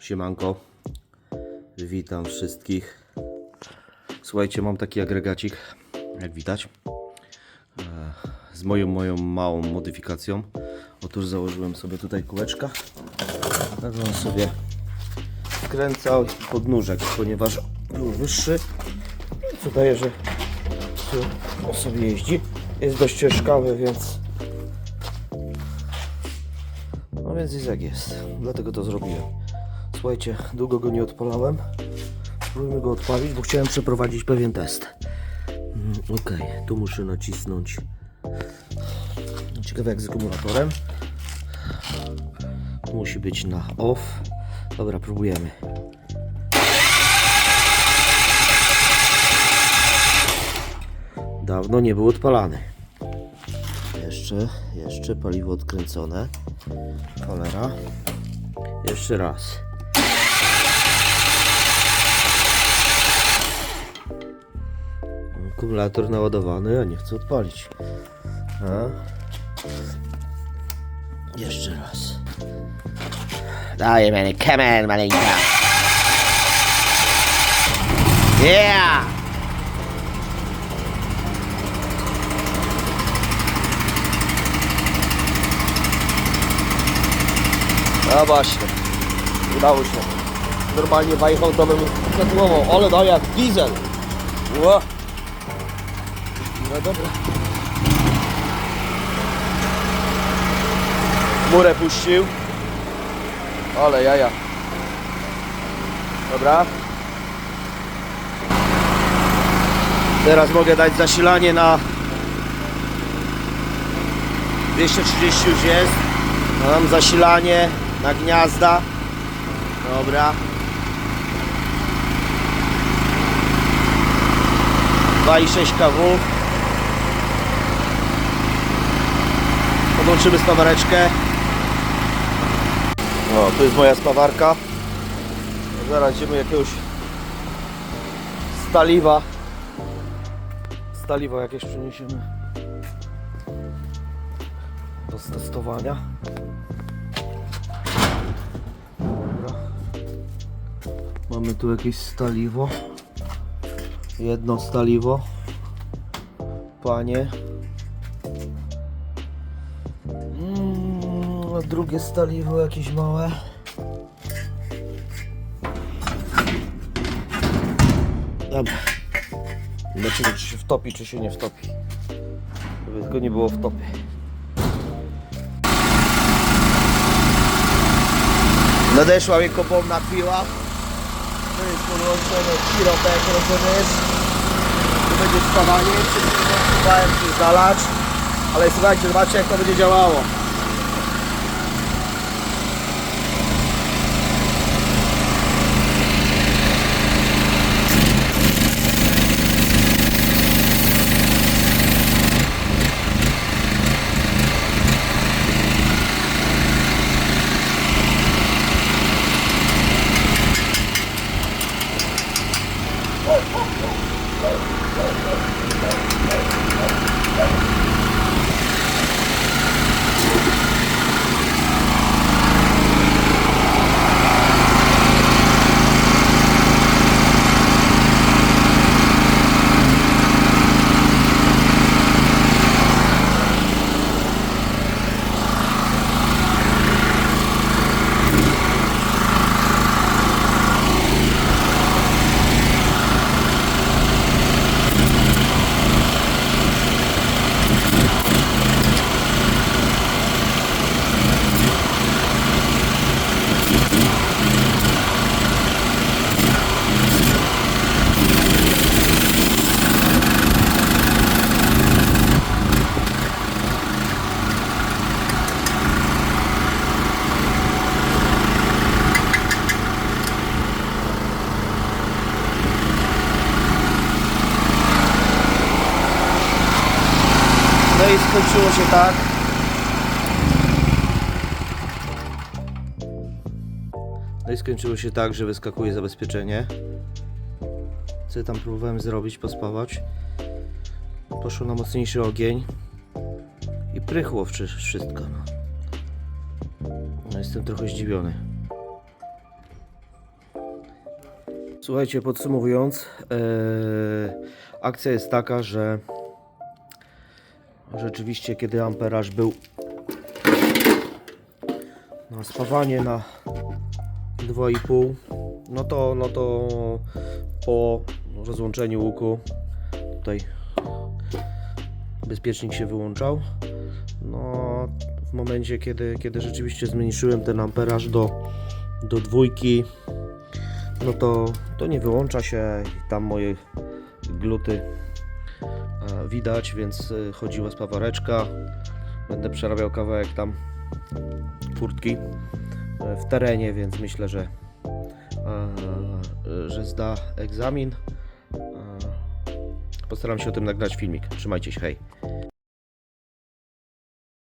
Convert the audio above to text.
Siemanko. Witam wszystkich. Słuchajcie, mam taki agregacik, jak widać, e, z moją, moją małą modyfikacją. Otóż założyłem sobie tutaj kółeczka. Będę on sobie wkręcał podnóżek, ponieważ był wyższy. Co daje, że on sobie jeździ. Jest dość ciężkawy, więc no więc jest jak jest. Dlatego to zrobiłem. Słuchajcie, długo go nie odpalałem. Spróbujmy go odpalić, bo chciałem przeprowadzić pewien test. Mm, Ok, tu muszę nacisnąć. Ciekawe jak z akumulatorem. Musi być na off. Dobra, próbujemy. Dawno nie był odpalany. Jeszcze, jeszcze paliwo odkręcone. Cholera. Jeszcze raz. Akumulator naładowany, a nie chcę odpalić. A? Jeszcze raz. Daj, man, come on, maleńka. Yeah! A właśnie. Udało się. Normalnie wajechał domem światłową, ale daje jak diesel. No dobra. Murę puścił. Ale jaja. Dobra. Teraz mogę dać zasilanie na 230 już jest. Mam zasilanie na gniazda. Dobra. Dwa i 6 kW. Podłączymy spawareczkę. O, tu jest moja spawarka. Zaraz jakiegoś staliwa. Staliwa jakieś przeniesiemy do testowania. Dobra. Mamy tu jakieś staliwo. Jedno staliwo. Panie. Mm, a drugie staliwo jakieś małe. Dobra. Zobaczymy czy się wtopi, czy się nie wtopi. Żeby tylko nie było wtopy. Nadeszła mnie kopomna chwila. To jest podłączone pirotek, rozumiesz? Tu będzie spawanie, próbowałem się zalać. Ale słuchajcie, zobaczcie jak to będzie działało. No i skończyło się tak. No i skończyło się tak, że wyskakuje zabezpieczenie. Co ja tam próbowałem zrobić, pospawać. Poszło na mocniejszy ogień. I prychło wszy- wszystko. No. no jestem trochę zdziwiony. Słuchajcie, podsumowując, e, akcja jest taka, że rzeczywiście kiedy amperaż był na spawanie na 2,5 no to, no to po rozłączeniu łuku tutaj bezpiecznik się wyłączał. No w momencie kiedy, kiedy rzeczywiście zmniejszyłem ten amperaż do, do dwójki no to, to nie wyłącza się i tam moje gluty widać, więc e, chodziła spawareczka będę przerabiał kawałek tam furtki e, w terenie, więc myślę, że że zda egzamin. Postaram się o tym nagrać filmik. Trzymajcie się, hej.